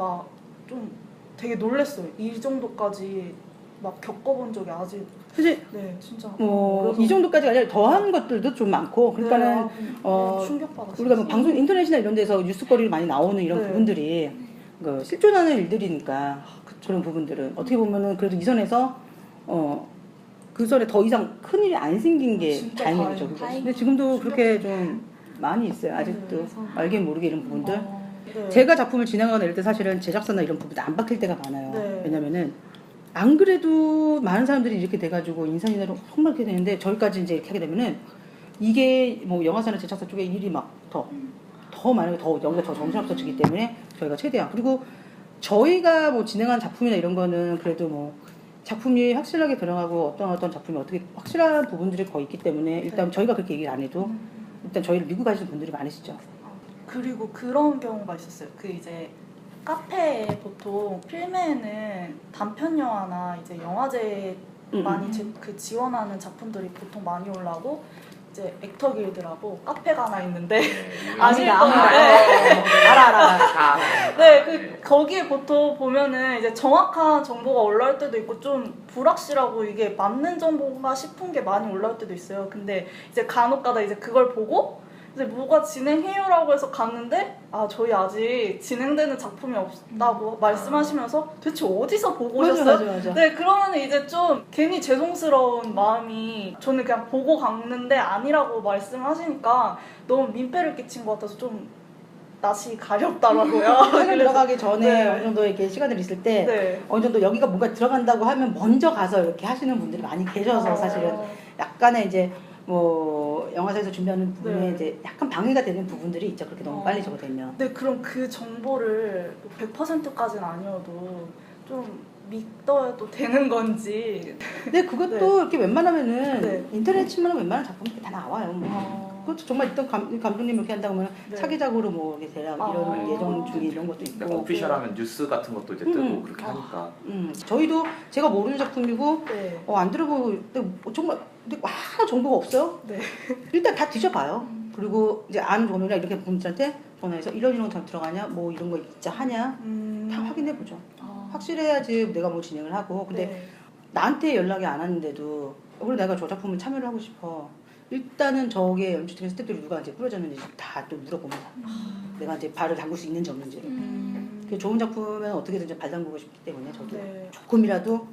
막 좀 되게 놀랬어요. 이 정도까지 막 겪어본 적이 아직 사실 네 진짜 뭐 어려서. 이 정도까지가 아니라 더한 것들도 좀 많고 그러니까는 네, 아, 어, 충격받았어요. 우리가 뭐 방송 인터넷이나 이런 데서 뉴스거리로 많이 나오는 이런 네. 부분들이 그 실존하는 일들이니까 그런 부분들은 어떻게 보면은 그래도 이 선에서 어그 선에 더 이상 큰 일이 안 생긴 게 진짜 다행이죠. 근데 지금도 그렇게 좀 많이 있어요. 아직도 네. 알게 모르게 이런 부분들. 어, 네. 제가 작품을 진행하거나 이럴 때 사실은 제작사나 이런 부분도 안 바뀔 때가 많아요. 네. 왜냐면은 안 그래도 많은 사람들이 이렇게 돼가지고 인산인해로 정말 이렇게 되는데 저희까지 이제 이렇게 하게 되면은 이게 뭐 영화사나 제작사 쪽에 일이 막 더 더 많이 더 여기가 더 정신없어지기 때문에 저희가 최대한 그리고 저희가 뭐 진행한 작품이나 이런 거는 그래도 뭐 작품이 확실하게 들어가고 어떤 어떤 작품이 어떻게 확실한 부분들이 거의 있기 때문에 일단 네. 저희가 그렇게 얘기를 안 해도 음. 일단 저희를 믿고 가시는 분들이 많으시죠. 그리고 그런 경우가 있었어요. 그 이제 카페에 보통 필메에는 단편 영화나 이제 영화제 음, 많이 지, 그 지원하는 작품들이 보통 많이 올라오고 이제 액터 길드라고 카페가 하나 있는데 아실 아니다, 건데 아니다. 알아 알아. 네, 그 거기에 보통 보면은 이제 정확한 정보가 올라올 때도 있고 좀 불확실하고 이게 맞는 정보인가 싶은 게 많이 올라올 때도 있어요. 근데 이제 간혹가다 이제 그걸 보고 이제 뭐가 진행해요라고 해서 갔는데 아 저희 아직 진행되는 작품이 없다고 말씀하시면서 대체 어디서 보고 맞아 오셨어요? 맞아 맞아. 네, 그러면 이제 좀 괜히 죄송스러운 마음이 저는 그냥 보고 갔는데 아니라고 말씀하시니까 너무 민폐를 끼친 것 같아서 좀 낯이 가렵더라고요. 그래서- 들어가기 전에 네. 어느 정도 이렇게 시간을 있을 때 네. 어느 정도 여기가 뭔가 들어간다고 하면 먼저 가서 이렇게 하시는 분들이 많이 계셔서 사실은 어, 약간의 이제 뭐 영화사에서 준비하는 부분에 네. 이제 약간 방해가 되는 부분들이 있죠. 그렇게 너무 어. 빨리 적어되면. 네, 그럼 그 정보를 100%까지는 아니어도 좀 믿어도 되는 건지. 근데 그것도 이렇게 웬만하면은 네. 인터넷 치면 웬만한 작품이 다 나와요. 뭐. 어, 그것도 정말 있던 감, 감독님 이렇게 한다고 하면 네. 차기작으로 뭐 이렇게 대략 이런 아. 예정 중에 이런 것도 약간 있고. 오피셜하면 뉴스 같은 것도 이제 뜨고 음. 그렇게 아. 하니까 음, 저희도 제가 모르는 작품이고 네. 어, 안 들어보고 근데 뭐 정말 근데 하나 정보가 없어요. 네. 일단 다 뒤져봐요. 그리고 이제 아는 도면이나 이렇게 분들한테 전화해서 이런 이런 거 들어가냐, 뭐 이런 거 진짜 하냐 음, 다 확인해 보죠. 아, 확실해야지 내가 뭐 진행을 하고 근데 네. 나한테 연락이 안 왔는데도 그래 내가 저 작품을 참여를 하고 싶어. 일단은 저게 연출팀 스태프들이 누가 이제 꾸려졌는지 다 또 물어봅니다. 내가 이제 발을 담글 수 있는지 없는지를. 음, 그 좋은 작품은 어떻게든지 발 담그고 싶기 때문에 저도 네. 조금이라도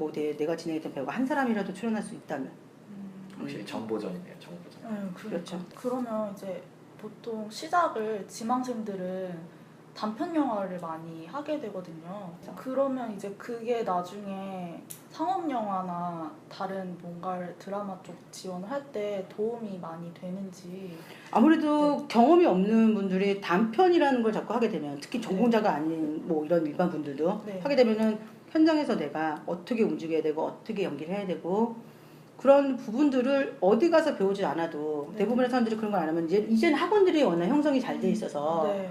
뭐 내, 내가 진행했던 배우가 한 사람이라도 출연할 수 있다면 음, 확실히 정보전이네요 정보전 네, 그러니까. 그렇죠. 그러면 이제 보통 시작을 지망생들은 단편 영화를 많이 하게 되거든요. 그러면 이제 그게 나중에 상업 영화나 다른 뭔가를 드라마 쪽 지원을 할 때 도움이 많이 되는지. 아무래도 경험이 없는 분들이 단편이라는 걸 자꾸 하게 되면 특히 전공자가 아닌 뭐 이런 일반 분들도 네. 하게 되면은 현장에서 내가 어떻게 움직여야 되고 어떻게 연기를 해야 되고 그런 부분들을 어디 가서 배우지 않아도 네. 대부분의 사람들이 그런 걸 안 하면 이제 이제는 학원들이 워낙 형성이 잘 돼 있어서 네.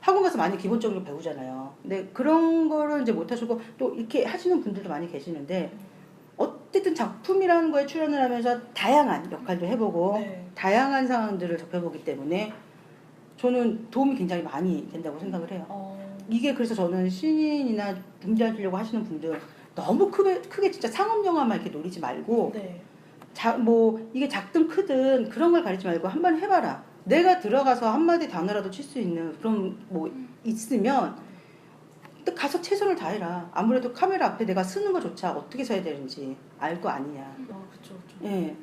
학원 가서 많이 기본적으로 배우잖아요. 근데 그런 거를 이제 못 하시고 또 이렇게 하시는 분들도 많이 계시는데 어쨌든 작품이라는 거에 출연을 하면서 다양한 역할도 해보고 네. 다양한 상황들을 접해보기 때문에 저는 도움이 굉장히 많이 된다고 생각을 해요. 어, 이게 그래서 저는 신인이나 준비하시려고 하시는 분들 너무 크게, 크게 진짜 상업 영화만 이렇게 노리지 말고 네. 자, 뭐 이게 작든 크든 그런 걸 가리지 말고 한번 해봐라. 내가 들어가서 한마디 단어라도 칠 수 있는 그런 뭐 있으면 또 가서 최선을 다해라. 아무래도 카메라 앞에 내가 쓰는 것조차 어떻게 써야 되는지 알 거 아니냐. 아, 그쵸, 그쵸. 예.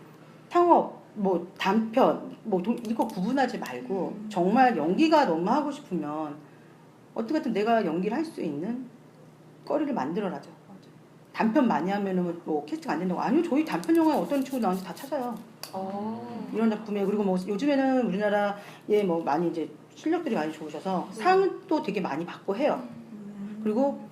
상업, 뭐 단편, 뭐 동- 이거 구분하지 말고 음. 정말 연기가 너무 하고 싶으면 어떻게든 내가 연기를 할 수 있는 거리를 만들어라죠. 단편 많이 하면은 뭐 캐스팅 안 된다고 아니요 저희 단편 영화에 어떤 친구 나오는지 다 찾아요 어. 이런 작품에 그리고 뭐 요즘에는 우리나라에 뭐 많이 이제 실력들이 많이 좋으셔서 네. 상도 되게 많이 받고 해요 음. 그리고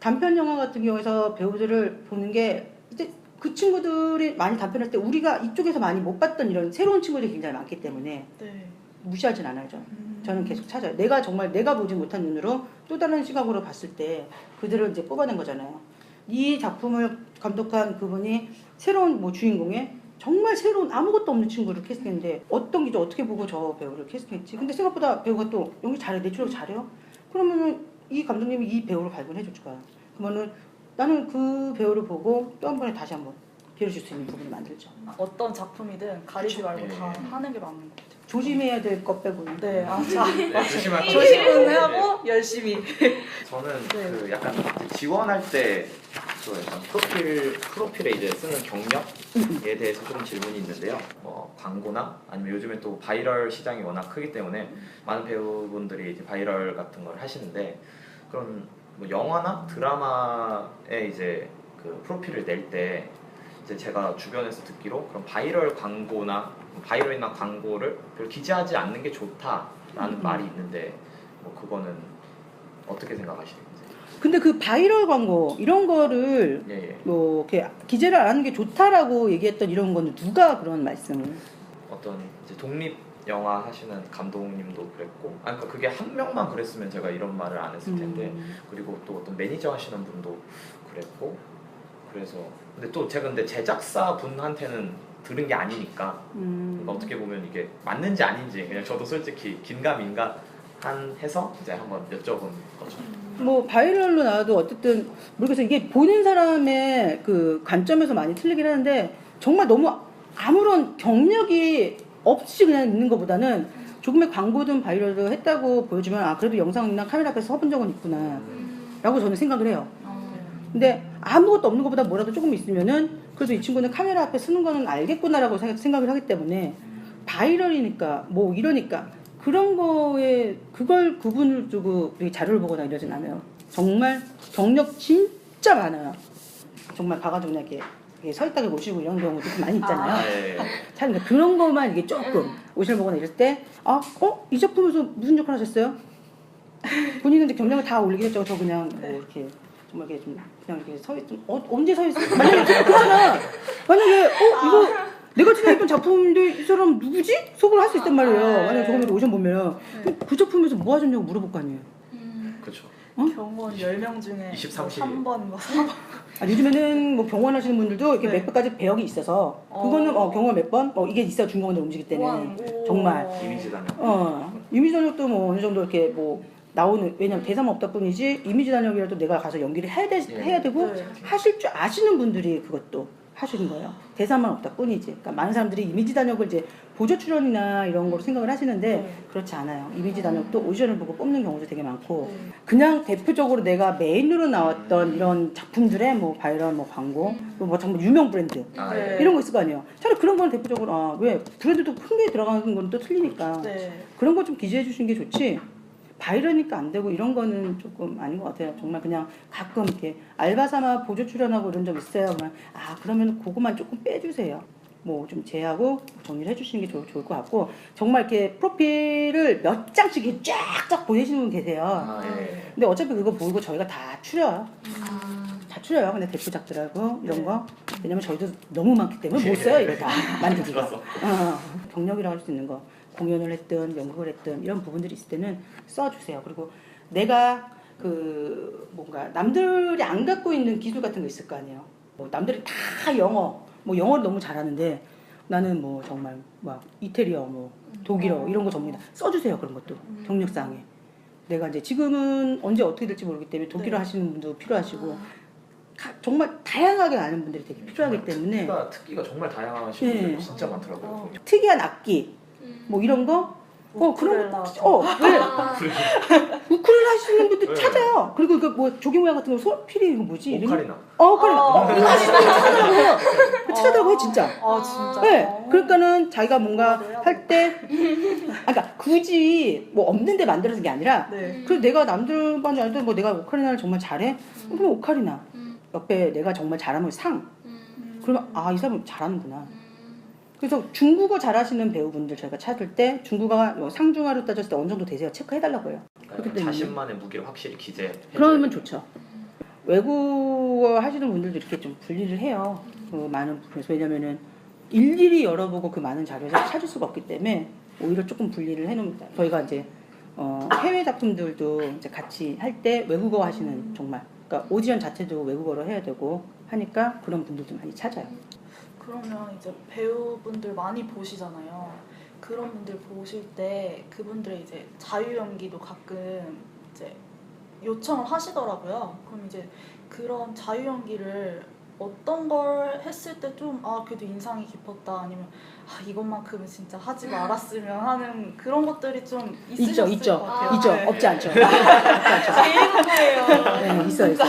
단편 영화 같은 경우에서 배우들을 보는 게 이제 그 친구들이 많이 단편할 때 우리가 이쪽에서 많이 못 봤던 이런 새로운 친구들이 굉장히 많기 때문에 네. 무시하진 않아요. 저. 음. 저는 계속 찾아요. 내가 정말 내가 보지 못한 눈으로 또 다른 시각으로 봤을 때 그들을 이제 뽑아낸 거잖아요. 이 작품을 감독한 그분이 새로운 뭐 주인공에 정말 새로운 아무것도 없는 친구를 캐스팅했는데 어떤 기자 어떻게 보고 저 배우를 캐스팅했지? 근데 생각보다 배우가 또 연기 잘해, 내추럴 잘해요. 그러면은 이 감독님이 이 배우를 발굴해 줄 거야. 그러면은 나는 그 배우를 보고 또 한 번에 다시 한번 기회를 줄수 있는 부분을 만들죠. 어떤 작품이든 가리지 말고 네. 다 하는 게 맞는 것 같아요. 조심해야 될 것 빼고는. 네, 아, 자, 네, 조심할 거 조심은 하고 열심히. 저는 네. 그 약간 지원할 때 그 약간 프로필 프로필에 이제 쓰는 경력에 대해서 좀 질문이 있는데요. 뭐 광고나 아니면 요즘에 또 바이럴 시장이 워낙 크기 때문에 많은 배우분들이 이제 바이럴 같은 걸 하시는데 그런 뭐 영화나 드라마에 이제 그 프로필을 낼 때 이제 제가 주변에서 듣기로 그런 바이럴 광고나 바이럴이나 광고를 별 기재하지 않는 게 좋다라는 음. 말이 있는데 뭐 그거는 어떻게 생각하시는지? 근데 그 바이럴 광고 이런 거를 예, 예. 뭐 이렇게 기재를 안 하는 게 좋다라고 얘기했던 이런 거는 누가 그런 말씀을? 어떤 이제 독립 영화 하시는 감독님도 그랬고, 아 그러니까 그게 한 명만 그랬으면 제가 이런 말을 안 했을 텐데 음. 그리고 또 어떤 매니저 하시는 분도 그랬고 그래서 근데 또 제가 근데 제작사 분한테는 들은 게 아니니까 음. 그러니까 어떻게 보면 이게 맞는지 아닌지 그냥 저도 솔직히 긴가민가 한 해서 이제 한번 여쭤본 거죠. 뭐 바이럴로 나와도 어쨌든 모르겠어 이게 보는 사람의 그 관점에서 많이 틀리긴 하는데 정말 너무 아무런 경력이 없이 그냥 있는 것보다는 조금의 광고든 바이럴도 했다고 보여주면 아 그래도 영상이나 카메라 앞에서 서본 적은 있구나 음, 라고 저는 생각을 해요 근데 아무것도 없는 것보다 뭐라도 조금 있으면은 그래도 이 친구는 카메라 앞에 쓰는 거는 알겠구나라고 생각- 생각을 하기 때문에 바이럴이니까 뭐 이러니까 그런 거에 그걸 구분을 두고 자료를 보거나 이러진 않아요. 정말 경력 진짜 많아요. 정말 가가지고 그냥 이렇게, 서 있다가 모시고 이런 경우도 좀 많이 있잖아요. 아, 예. 참 그러니까 그런 것만 이게 조금 오시를 보거나 이럴 때, 아, 어? 이 작품에서 무슨 역할 하셨어요? 본인은 이제 경력을 다 올리긴 했죠. 저 그냥 뭐 이렇게 정말 이렇게 좀 그냥 이렇게 서 있, 좀 어, 언제 서 있어? 만약에 그렇잖아. 만약에 어 이거 내가 지냈던 작품인데 이 사람 누구지? 속을 할 수 있단 말이에요. 아, 네. 만약에 저번에 오션 보면 네. 그 작품에서 뭐 하셨냐고 물어볼 거 아니에요. 그렇죠. 경원 10명 중에 23시. 3번, 뭐 4번. 아, 요즘에는 뭐 병원 하시는 분들도 이렇게 네. 몇 가지 배역이 있어서 그거는 어. 어, 경원 몇 번? 어, 이게 있어야 중공원을 움직일 때는 오. 정말. 이미지 단역. 어, 이미지 단역도 뭐 어느 정도 이렇게 뭐 나오는 왜냐면 대사만 없다 뿐이지 이미지 단역이라도 내가 가서 연기를 해야, 되, 예. 해야 되고 네. 하실 줄 아시는 분들이 그것도 하시는 거예요. 대사만 없다 뿐이지. 그러니까 많은 사람들이 이미지 단역을 이제 보조 출연이나 이런 걸로 생각을 하시는데 네. 그렇지 않아요. 이미지 단역도 오디션을 보고 뽑는 경우도 되게 많고 네. 그냥 대표적으로 내가 메인으로 나왔던 이런 작품들의 뭐 바이럴 뭐 광고 뭐 정말 유명 브랜드 아, 네. 예. 이런 거 있을 거 아니에요. 차라리 그런 거는 대표적으로 아, 왜 브랜드도 큰 게 들어가는 건 또 틀리니까 네. 그런 거 좀 기재해 주시는 게 좋지. 바이러니까 안 되고 이런 거는 조금 아닌 것 같아요. 정말 그냥 가끔 이렇게 알바 삼아 보조 출연하고 이런 적 있어요. 그러면 아 그러면 그거만 조금 빼주세요. 뭐 좀 제하고 정리를 해주시는 게 좋, 좋을 것 같고 정말 이렇게 프로필을 몇 장씩 이렇게 쫙쫙 보내시는 분 계세요. 아, 예. 근데 어차피 그거 보고 저희가 다 추려요. 다 추려요. 근데 대표작들하고 이런 네. 거 왜냐면 저희도 너무 많기 때문에 못 써요 이거 다 만들기가. 들었어. 어, 경력이라고 할 수 있는 거 공연을 했든 연극을 했든 이런 부분들이 있을 때는 써주세요. 그리고 내가 그 뭔가 남들이 안 갖고 있는 기술 같은 거 있을 거 아니에요. 뭐 남들이 다 영어 뭐 영어를 너무 잘하는데 나는 뭐 정말 막 이태리어 뭐 독일어 이런 거 전문이다 써주세요 그런 것도 경력상에 내가 이제 지금은 언제 어떻게 될지 모르기 때문에 독일어 네. 하시는 분도 필요하시고 가- 정말 다양하게 아는 분들이 되게 필요하기 때문에 특기가, 특기가 정말 다양하신 네. 분들이 진짜 많더라고요. 어. 특이한 악기 뭐 이런 거 어, 그런. 거, 어, 왜? 우쿨렐라 하시는 분들 네. 찾아요. 그리고 그 뭐 조기 모양 같은 거 소필이 이거 뭐지? 이름이? 오카리나. 어, 오카리나. 어. 어, 이거 하시는 분 찾아더라고요. 찾아더라고요, 진짜. 아, 진짜. 네. 그러니까는 자기가 뭔가 할 때, 아, 그러니까 굳이 뭐 없는데 만들어진 게 아니라, 네. 그래서 내가 남들만 알도 뭐 내가 오카리나를 정말 잘해? 그럼 오카리나. 옆에 내가 정말 잘하면 상. 그러면 아, 이 사람 잘하는구나. 그래서 중국어 잘하시는 배우분들 저희가 찾을 때 중국어가 뭐 상중하로 따졌을 때 어느 정도 되세요? 체크해달라고 해요. 그렇기 때문에. 자신만의 무기를 확실히 기재해. 그러면 좋죠. 외국어 하시는 분들도 이렇게 좀 분리를 해요. 그 많은 그래서 왜냐면은 일일이 열어보고 그 많은 자료에서 찾을 수가 없기 때문에 오히려 조금 분리를 해놓습니다. 저희가 이제 어, 해외 작품들도 이제 같이 할 때 외국어 하시는 정말 그러니까 오디션 자체도 외국어로 해야 되고 하니까 그런 분들도 많이 찾아요. 그러면 이제 배우분들 많이 보시잖아요. 그런 분들 보실 때 그분들의 이제 자유 연기도 가끔 이제 요청을 하시더라고요. 그럼 이제 그런 자유 연기를 어떤 걸 했을 때 좀 아 그래도 인상이 깊었다 아니면 아 이것만큼은 진짜 하지 말았으면 하는 그런 것들이 좀 있죠, 있으셨을 있죠, 것 같아요. 있죠. 네. 없지 않죠. 없지 않죠. 제일 궁금해요. 네, 있어, 있어.